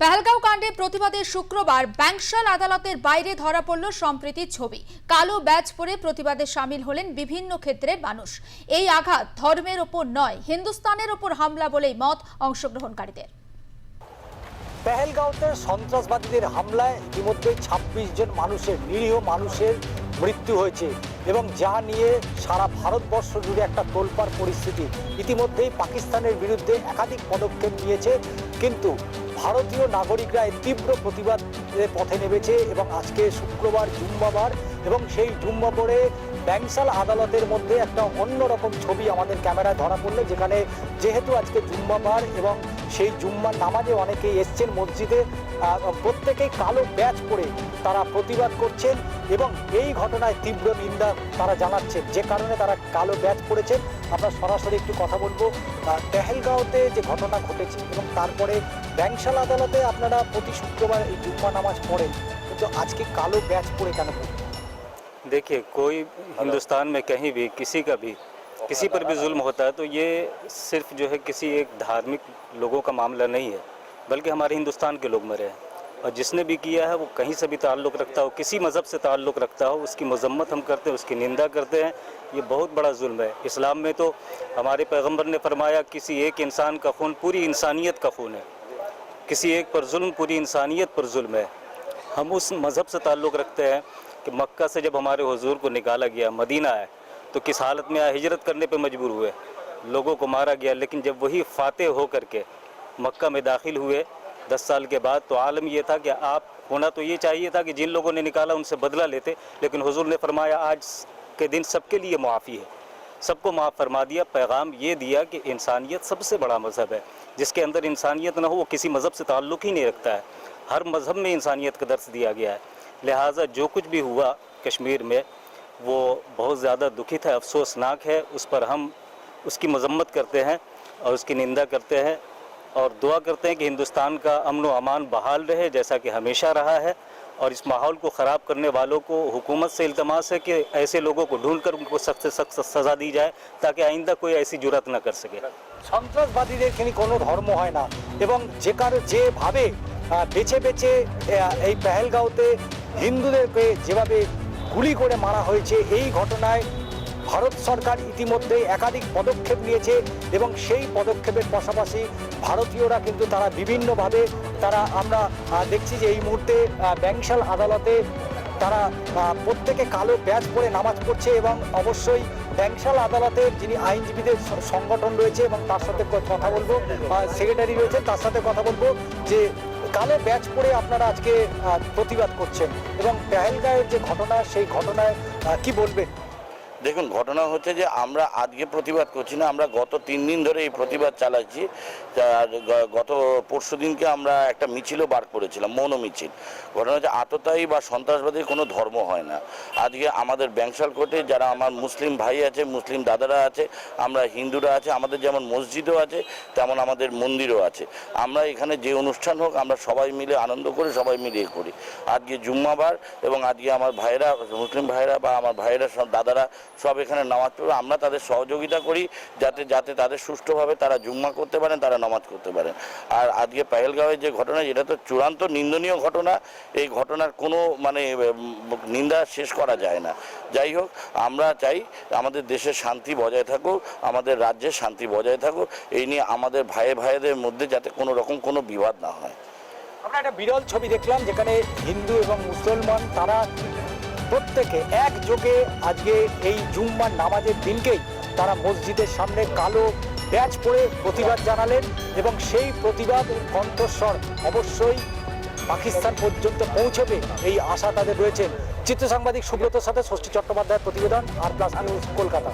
পেহেলগাঁও কাণ্ডে প্রতিবাদে শুক্রবার ব্যাংশাল আদালতের বাইরে ধরা পড়ল সম্প্রীতির ছবি। কালো ব্যাজ পরে প্রতিবাদে সামিল হলেন বিভিন্ন ক্ষেত্রের মানুষ। এই আঘাত ধর্মের ওপর নয়, হিন্দুস্তানের ওপর হামলা বলেই মত অংশগ্রহণকারীদের। পেহেলগাঁওতে সন্ত্রাসবাদীদের হামলায় ইতিমধ্যে ছাব্বিশ জন মানুষের, নিরীহ মানুষের মৃত্যু হয়েছে। এবং যা নিয়ে সারা ভারতবর্ষ জুড়ে একটা তোলপাড় পরিস্থিতি ইতিমধ্যেই পাকিস্তানের বিরুদ্ধে একাধিক পদক্ষেপ নিয়েছে। কিন্তু ভারতীয় নাগরিকরা তীব্র প্রতিবাদের পথে নেমেছে এবং আজকে শুক্রবার জুম্মাবার এবং সেই জুম্মাবরে ব্যাংসাল আদালতের মধ্যে একটা অন্যরকম ছবি আমাদের ক্যামেরায় ধরা পড়ল, যেখানে যেহেতু আজকে জুম্মাবার এবং সেই জুম্মার নামাজে অনেকেই এসছেন মসজিদে প্রত্যেকেই কালো ব্যাচ পরে তারা প্রতিবাদ করছেন এবং এই ঘটনায় তীব্র নিন্দা তারা জানাচ্ছেন যে কারণে তারা কালো ব্যাচ পড়েছেন আমরা সরাসরি একটু কথা বলবো আহ, তেহেলগাঁওতে যে ঘটনা ঘটেছে এবং তারপরে ব্যাংশাল আদালতে আপনারা প্রতি শুক্রবার এই জুম্মা নামাজ পড়েন কিন্তু আজকে কালো ব্যাচ পরে কেন পড়েন देखिए कोई हिंदुस्तान में कहीं भी किसी का भी किसी पर भी जुल्म होता है तो ये सिर्फ जो है किसी एक धार्मिक लोगों का मामला नहीं है بلکہ ہمارے ہندوستان کے لوگ مرے ہیں۔ اور جس نے بھی کیا ہے، وہ کہیں سے بھی تعلق رکھتا ہو، کسی مذہب سے تعلق رکھتا ہو، اس کی مذمت ہم کرتے ہیں، اس کی نندہ کرتے ہیں۔ یہ بہت بڑا ظلم ہے۔ اسلام میں تو ہمارے پیغمبر نے فرمایا، کسی ایک انسان کا خون پوری انسانیت کا خون ہے۔ کسی ایک پر ظلم پوری انسانیت پر ظلم ہے۔ ہم اس مذہب سے تعلق رکھتے ہیں کہ مکہ سے جب ہمارے حضور کو نکالا گیا، مدینہ ہے تو کس حالت میں ہجرت کرنے پہ مجبور ہوئے۔ لوگوں کو مارا گیا، لیکن جب وہی فاتح ہو کر کے مکہ میں داخل ہوئے دس سال کے بعد، تو عالم یہ تھا کہ آپ، ہونا تو یہ چاہیے تھا کہ جن لوگوں نے نکالا ان سے بدلہ لیتے، لیکن حضور نے فرمایا آج کے دن سب کے لیے معافی ہے۔ سب کو معاف فرما دیا، پیغام یہ دیا کہ انسانیت سب سے بڑا مذہب ہے۔ جس کے اندر انسانیت نہ ہو، وہ کسی مذہب سے تعلق ہی نہیں رکھتا ہے۔ ہر مذہب میں انسانیت کا درس دیا گیا ہے۔ لہٰذا جو کچھ بھی ہوا کشمیر میں، وہ بہت زیادہ دکھت ہے افسوسناک ہے۔ اس پر ہم اس کی مذمت کرتے ہیں اور اس کی نندہ کرتے ہیں۔ اور دعا کرتے ہیں کہ ہندوستان کا امن و امان بحال رہے جیسا کہ ہمیشہ رہا ہے اور اس ماحول کو خراب کرنے والوں کو حکومت سے التماس ہے کہ ایسے لوگوں کو ڈھونڈ کر ان کو سخت سے سخت سزا دی جائے تاکہ آئندہ کوئی ایسی جرات نہ کر سکے۔ سنتراس بادی دیر کنی کونو دھرمو ہے نا ایبان جے کار جے بھابے بیچے بیچے ای پہل گاؤتے ہندو دیر এই جے بھابے যেভাবে کوڑے করে ہوئی হয়েছে ای ঘটনায় ভারত সরকার ইতিমধ্যে একাধিক পদক্ষেপ নিয়েছে এবং সেই পদক্ষেপের পাশাপাশি ভারতীয়রা কিন্তু তারা বিভিন্নভাবে তারা আমরা দেখছি যে এই মুহূর্তে ব্যাংশাল আদালতে তারা প্রত্যেকে কালো ব্যাজ পরে নামাজ পড়ছে এবং অবশ্যই ব্যাংশাল আদালতে যিনি আইনজীবীদের সংগঠন রয়েছে এবং তার সাথে কথা বলব সেক্রেটারি রয়েছে তার সাথে কথা বলব যে কালো ব্যাচ পরে আপনারা আজকে প্রতিবাদ করছেন এবং পেহেলগাঁয়ের যে ঘটনা, সেই ঘটনায় কি বলবেন? দেখুন, ঘটনা হচ্ছে যে আমরা আজকে প্রতিবাদ করছি না, আমরা গত তিন দিন ধরে এই প্রতিবাদ চালাচ্ছি। গত পরশু দিনকে আমরা একটা মিছিলও বার করেছিলাম, মৌন মিছিল। ঘটনা হচ্ছে আততায়ী বা সন্ত্রাসবাদীর কোনো ধর্ম হয় না। আজকে আমাদের ব্যাংশাল কোর্টে যারা আমার মুসলিম ভাই আছে, মুসলিম দাদারা আছে, আমরা হিন্দুরা আছে, আমাদের যেমন মসজিদও আছে, তেমন আমাদের মন্দিরও আছে। আমরা এখানে যে অনুষ্ঠান হোক, আমরা সবাই মিলে আনন্দ করে, সবাই মিলে করি। আজকে জুম্মাবার এবং আজকে আমার ভাইরা মুসলিম ভাইরা বা আমার ভাইরা দাদারা সব এখানে নামাজ পড়বে আমরা তাদের সহযোগিতা করি যাতে যাতে তাদের সুষ্ঠুভাবে তারা জুম্মা করতে পারেন, তারা নামাজ করতে পারেন। আর আজকে পেহেলগাঁওয়ের যে ঘটনা এটা তো চূড়ান্ত নিন্দনীয় ঘটনা, এই ঘটনার কোনো মানে নিন্দা শেষ করা যায় না। যাই হোক, আমরা চাই আমাদের দেশের শান্তি বজায় থাকুক, আমাদের রাজ্যের শান্তি বজায় থাকুক, এই নিয়ে আমাদের ভাইয়ে ভাইদের মধ্যে যাতে কোনো রকম কোনো বিবাদ না হয়। আমরা একটা বিরল ছবি দেখলাম, যেখানে হিন্দু এবং মুসলমান, তারা প্রত্যেকে একযোগে আজকে এই জুম্মার নামাজের দিনকেই তারা মসজিদের সামনে কালো ব্যাচ পরে প্রতিবাদ জানালেন এবং সেই প্রতিবাদ কণ্ঠস্বর অবশ্যই পাকিস্তান পর্যন্ত পৌঁছবে এই আশা তাদের রয়েছে। চিত্র সাংবাদিক সুব্রতর সাথে ষষ্ঠী চট্টোপাধ্যায়ের প্রতিবেদন আর প্লাস নিউজ কলকাতা।